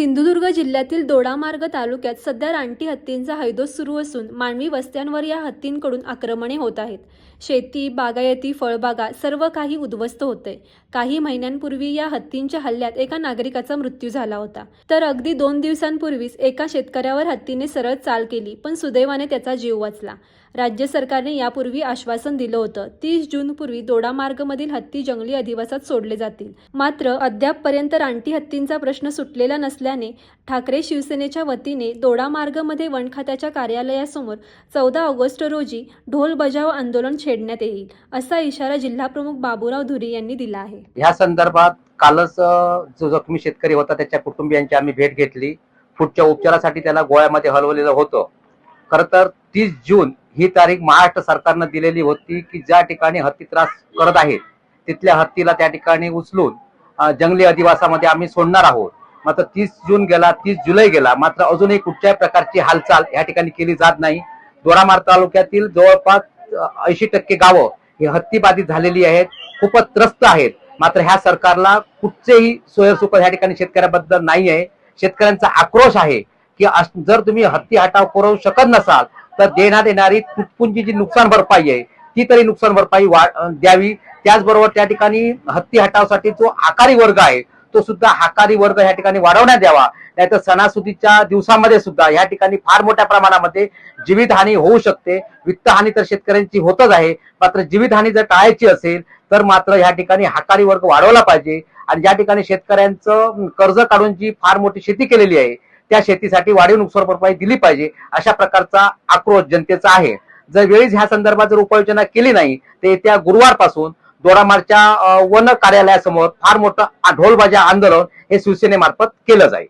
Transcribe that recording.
सिंधुदुर्ग जिल्ह्यातील दोडामार्ग तालुक्यात सध्या रानटी हत्तींचा हैदोस सुरू असून मानवी वस्त्यांवर या हत्तींकडून आक्रमणे होत आहेत. शेती बागायती फळबागा सर्व काही उद्ध्वस्त होते. काही महिन्यांपूर्वी या हत्तींच्या हल्ल्यात एका नागरिकाचा मृत्यू झाला होता. तर अगदी दोन दिवसांपूर्वीच एका शेतकऱ्यावर हत्तीने सरळ चाल केली पण सुदैवाने त्याचा जीव वाचला. राज्य सरकारने यापूर्वी आश्वासन दिलं होतं. तीस जूनपूर्वी दोडामार्गमधील हत्ती जंगली अधिवासात सोडले जातील. मात्र अद्यापपर्यंत रानटी हत्तींचा प्रश्न सुटलेला नसल्याने ठाकरे शिवसेनेच्या वतीने दोडामार्गमध्ये वन खात्याच्या कार्यालयासमोर चौदा ऑगस्ट रोजी ढोल बजाव आंदोलन छेडण्यात येईल असा इशारा जिल्हाप्रमुख बाबूराव धुरी यांनी दिला आहे. या संदर्भात कालच जो जखमी शेतकरी होता त्याच्या कुटुंबियांची आम्ही भेट घेतली. पुढच्या उपचारासाठी त्याला गोळ्यामध्ये हलवलेलं होतं. खर तर तीस जून ही तारीख महाराष्ट्र सरकारनं दिलेली होती की ज्या ठिकाणी हत्ती त्रास करत आहेत तिथल्या हत्तीला त्या ठिकाणी उचलून जंगली अधिवासामध्ये आम्ही सोडणार आहोत. मात्र तीस जून गेला तीस जुलै गेला मात्र अजूनही कुठच्याही प्रकारची हालचाल या ठिकाणी केली जात नाही. दोरामार तालुक्यातील जवळपास ऐंशी टक्के गावं ही हत्तीबाधित झालेली आहेत खूपच त्रस्त आहेत. मात्र ह्या सरकारला कुठचेही सोयसुख ह्या ठिकाणी शेतकऱ्याबद्दल नाही आहे शेतकऱ्यांचा आक्रोश आहे की जर तुम्ही हत्ती हटाव करू शकत नसाल तर देण्यात येणारी तुटपुंजी जी नुकसान भरपाई आहे ती तरी नुकसान भरपाई द्यावी. त्याचबरोबर त्या ठिकाणी हत्ती हटावसाठी जो आकारी वर्ग आहे तो सुद्धा आकारी वर्ग या ठिकाणी वाढवण्यात द्यावा नाहीतर सणासुदीच्या दिवसामध्ये सुद्धा या ठिकाणी फार मोठ्या प्रमाणामध्ये जीवितहानी होऊ शकते. वित्तहानी तर शेतकऱ्यांची होतच आहे. मात्र जीवितहानी जर टाळायची असेल तर मात्र या ठिकाणी हाकारी वर्ग वाढवला पाहिजे. आणि ज्या ठिकाणी शेतकऱ्यांचं कर्ज काढून जी फार मोठी शेती केलेली आहे त्या शेतीसाठी वाढीव नुकसान भरपाई दिली पाहिजे अशा प्रकारचा आक्रोश जनतेचा आहे. जर वेळीच ह्या संदर्भात जर उपाययोजना केली नाही तर येत्या गुरुवारपासून दोडामार्गच्या वन कार्यालयासमोर फार मोठं ढोलबाजा आंदोलन हे शिवसेनेमार्फत केलं जाईल.